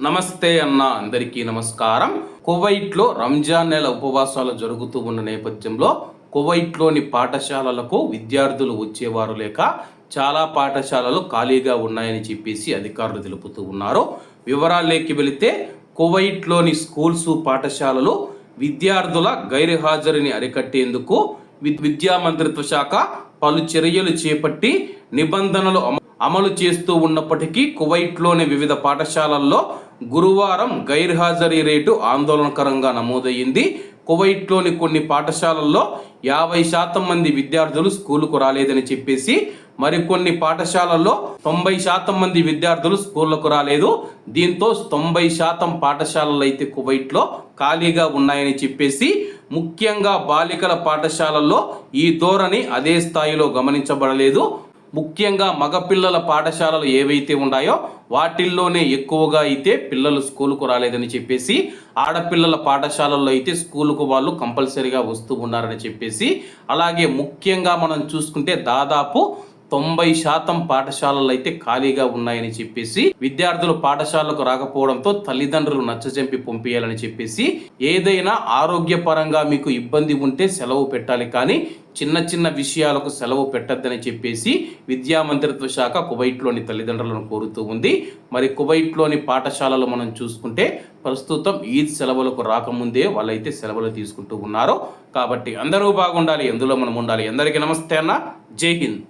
నమస్తే అన్న అందరికీ నమస్కారం. కువైట్లో రంజాన్ నెల ఉపవాసాలు జరుగుతూ ఉన్న నేపథ్యంలో కువైట్లోని పాఠశాలలకు విద్యార్థులు వచ్చేవారు లేక చాలా పాఠశాలలు ఖాళీగా ఉన్నాయని చెప్పేసి అధికారులు తెలుపుతూ ఉన్నారు. వివరాల్లోకి వెళితే కువైట్లోని స్కూల్స్ పాఠశాలలు విద్యార్థుల గైర్హాజరుని అరికట్టేందుకు విద్యా మంత్రిత్వ శాఖ పలు చర్యలు చేపట్టి నిబంధనలు అమ- అమలు చేస్తూ ఉన్నప్పటికీ కువైట్లోని వివిధ పాఠశాలల్లో గురువారం గైర్హాజరీ రేటు ఆందోళనకరంగా నమోదయ్యింది. కువైట్లోని కొన్ని పాఠశాలల్లో యాభై శాతం మంది విద్యార్థులు స్కూలుకు రాలేదని చెప్పేసి మరికొన్ని పాఠశాలల్లో తొంభై శాతం మంది విద్యార్థులు స్కూళ్ళకు రాలేదు. దీంతో తొంభై శాతం పాఠశాలలు అయితే కువైట్లో ఖాళీగా ఉన్నాయని చెప్పేసి ముఖ్యంగా బాలికల పాఠశాలల్లో ఈ ధోరణి అదే స్థాయిలో గమనించబడలేదు. ముఖ్యంగా మగపిల్లల పాఠశాలలు ఏవైతే ఉన్నాయో వాటిల్లోనే ఎక్కువగా అయితే పిల్లలు స్కూలుకు రాలేదని చెప్పేసి ఆడపిల్లల పాఠశాలల్లో అయితే స్కూలుకు వాళ్ళు కంపల్సరీగా వస్తూ ఉన్నారని చెప్పేసి అలాగే ముఖ్యంగా మనం చూసుకుంటే దాదాపు తొంభై శాతం పాఠశాలలు అయితే ఖాళీగా ఉన్నాయని చెప్పేసి విద్యార్థులు పాఠశాలకు రాకపోవడంతో తల్లిదండ్రులు నచ్చజెంపి పంపించాలని చెప్పేసి ఏదైనా ఆరోగ్యపరంగా మీకు ఇబ్బంది ఉంటే సెలవు పెట్టాలి కానీ చిన్న చిన్న విషయాలకు సెలవు పెట్టద్దని చెప్పేసి విద్యా మంత్రిత్వ శాఖ కువైట్లోని తల్లిదండ్రులను కోరుతూ ఉంది. మరి కువైట్లోని పాఠశాలలు మనం చూసుకుంటే ప్రస్తుతం ఈద్ సెలవులకు రాకముందే వాళ్ళైతే సెలవులు తీసుకుంటూ ఉన్నారు. కాబట్టి అందరూ బాగుండాలి ఎందులో మనం ఉండాలి? అందరికీ నమస్తే అన్న. జై హింద్.